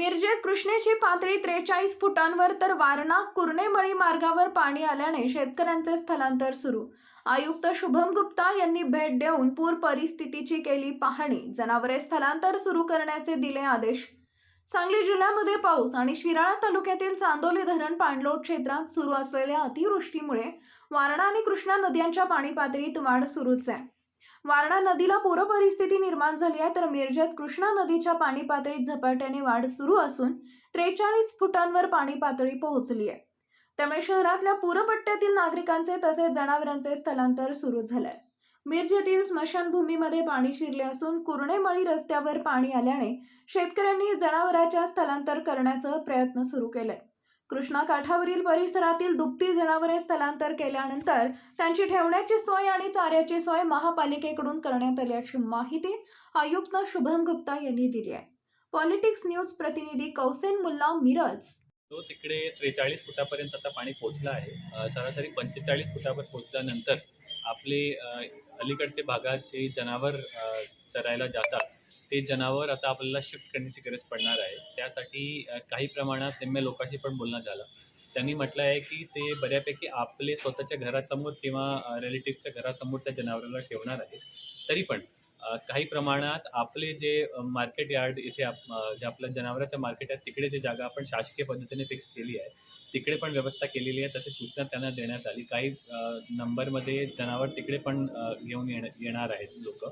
मिरजेत कृष्णेची पातळी त्रेचाळीस फुटांवर तर वारणा कुर्णेमळी मार्गावर पाणी आल्याने शेतकऱ्यांचे स्थलांतर सुरू. आयुक्त शुभम गुप्ता यांनी भेट देऊन पूर परिस्थितीची केली पाहणी. जनावरे स्थलांतर सुरू करण्याचे दिले आदेश. सांगली जिल्ह्यामध्ये पाऊस आणि शिराळा तालुक्यातील चांदोली धरण पाणलोट क्षेत्रात सुरू असलेल्या अतिवृष्टीमुळे वारणा आणि कृष्णा नद्यांच्या पाणी पातळीत वाढ सुरूच आहे. वारणा नदीला पूर परिस्थिती निर्माण झाली आहे तर मिरजेत कृष्णा नदीच्या पाणी पातळीत झपाट्याने वाढ सुरू असून त्रेचाळीस फुटांवर पाणी पातळी पोहोचली आहे. त्यामुळे शहरातल्या पूरपट्ट्यातील नागरिकांचे तसेच जनावरांचे स्थलांतर सुरू झालंय. मिरजेतील स्मशानभूमीमध्ये पाणी शिरले असून कुर्णेमळी रस्त्यावर पाणी आल्याने शेतकऱ्यांनी जनावरांच्या स्थलांतर करण्याचा प्रयत्न सुरू केलाय. कृष्णा काठावरील परिसरातील दुभती जनावरे स्थलांतर केल्यानंतर त्यांची ठेवण्याची सोय आणि चाऱ्याची सोय महापालिकेकडून करण्यात आल्याची माहिती आयुक्त शुभम गुप्ता यांनी दिली आहे. पॉलिटिक्स न्यूज प्रतिनिधी कौसेन मुल्ला मिरज. तो तिकडे त्रेचाळीस फुटापर्यंत आता पाणी पोहोचलं आहे. सरासरी पंचेचाळीस फुटावर पोहोचल्यानंतर आपले अलीकडचे भागात जे जनावर चरायला जातात ते जनावर आता आपल्याला शिफ्ट करण्याची गरज पडणार आहे. त्यासाठी काही प्रमाणात निम्य लोकांशी पण बोलणं झालं. त्यांनी म्हटलं आहे की ते बऱ्यापैकी आपले स्वतःच्या घरासमोर किंवा रिलेटिव्हच्या घरासमोर त्या जनावराला ठेवणार आहे तरी पण काही प्रमाणात आपले जे मार्केट यार्ड इथे आप- जे आपल्या जनावराचं मार्केट आहे तिकडे जे जागा आपण शासकीय पद्धतीने फिक्स केली आहे तिकडे पण व्यवस्था केलेली आहे तशी सूचना त्यांना देण्यात आली. काही नंबरमध्ये जनावर तिकडे पण घेऊन येण येणार आहेत लोक.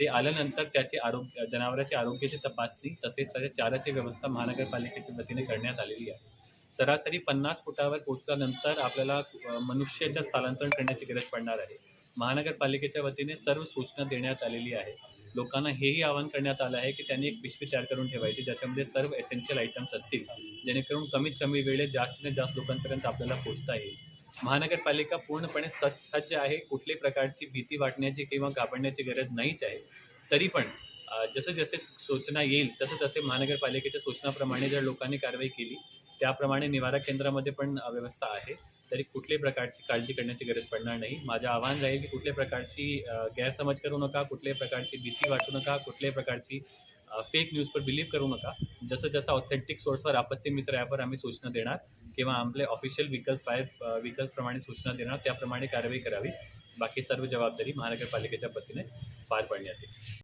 ते आल्यानंतर त्याचे आरोग्य जनावरांची आरोग्याची तपासणी तसेच त्याच्या चाराची व्यवस्था महानगरपालिकेच्या वतीने करण्यात आलेली आहे. सरासरी पन्नास फुटावर पोचल्यानंतर आपल्याला मनुष्याच्या स्थलांतरण करण्याची गरज पडणार आहे. महानगरपालिकेच्या वतीने सर्व सूचना देण्यात आलेली आहे. लोकांना हेही आवाहन करण्यात आलं आहे की त्यांनी एक पिशवी तयार करून ठेवायची ज्याच्यामध्ये सर्व एसेन्शियल आयटम्स असतील जेणेकरून कमीत कमी वेळेत जास्तीत जास्त लोकांपर्यंत आपल्याला पोहोचता येईल. महानगरपालिका पूर्णपणे सज्ज आहे. कुठल्याही प्रकारची भीती वाटण्याची किंवा घाबरण्याची गरज नाहीच आहे. तरी पण जसं जसे सूचना येईल तसं तसे महानगरपालिकेच्या सूचनाप्रमाणे जर लोकांनी कारवाई केली त्याप्रमाणे निवारा केंद्रामध्ये पण व्यवस्था आहे. तरी कुठल्याही प्रकारची काळजी करण्याची गरज पडणार नाही. माझं आव्हान राहील की कुठल्याही प्रकारची गैरसमज करू नका कुठल्याही प्रकारची भीती वाटू नका कुठल्याही प्रकारची फेक न्यूजवर बिलीव्ह करू नका. जसं जसं ऑथेंटिक सोर्सवर आपत्ती मित्र ॲपवर आम्ही सूचना देणार किंवा आपले ऑफिशियल व्हिकल्स फायर व्हिकल्सप्रमाणे सूचना देणार त्याप्रमाणे कारवाई करावी. बाकी सर्व जबाबदारी महानगरपालिकेच्या वतीने पार पाडण्यात येईल.